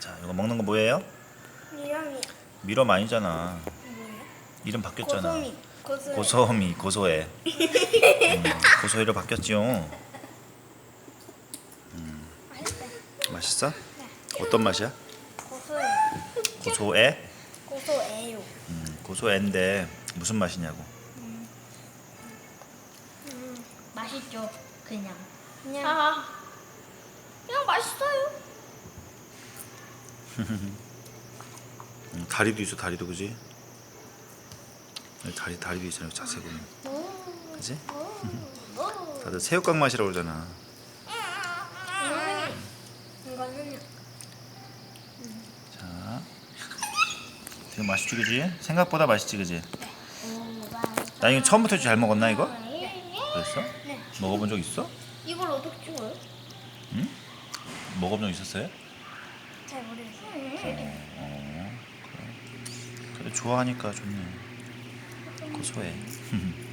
자, 이거 먹는 거 뭐예요? 이름이 미럼 아니잖아. 뭐예요? 이름 바뀌었잖아. 고소미. 고소. 고소미, 고소해. 음, 고소해로 바뀌었지요. 맛있다. 맛있어? 어떤 맛이야? 고소해. 고소해? 고소해요. 음, 고소해인데 무슨 맛이냐고. 음, 맛있죠? 그냥. 그냥 아, 그냥 맛있어요. 음, 다리도 있어, 다리도 그지? 여기 다리 다리도 있잖아, 여기 자세 보면. 그지? 다들 새우깡 맛이라고 그러잖아. 자, 되게 맛있지, 그지? 생각보다 맛있지, 그지? 나 이거 처음부터 잘 먹었나 이거? 그랬어? 네. 먹어본 적 있어? 이걸 어떻게 찍어요? 먹어본 적 있었어요? 잘 모르겠어요. 어, 그래. 그래 좋아하니까 좋네. 고소해.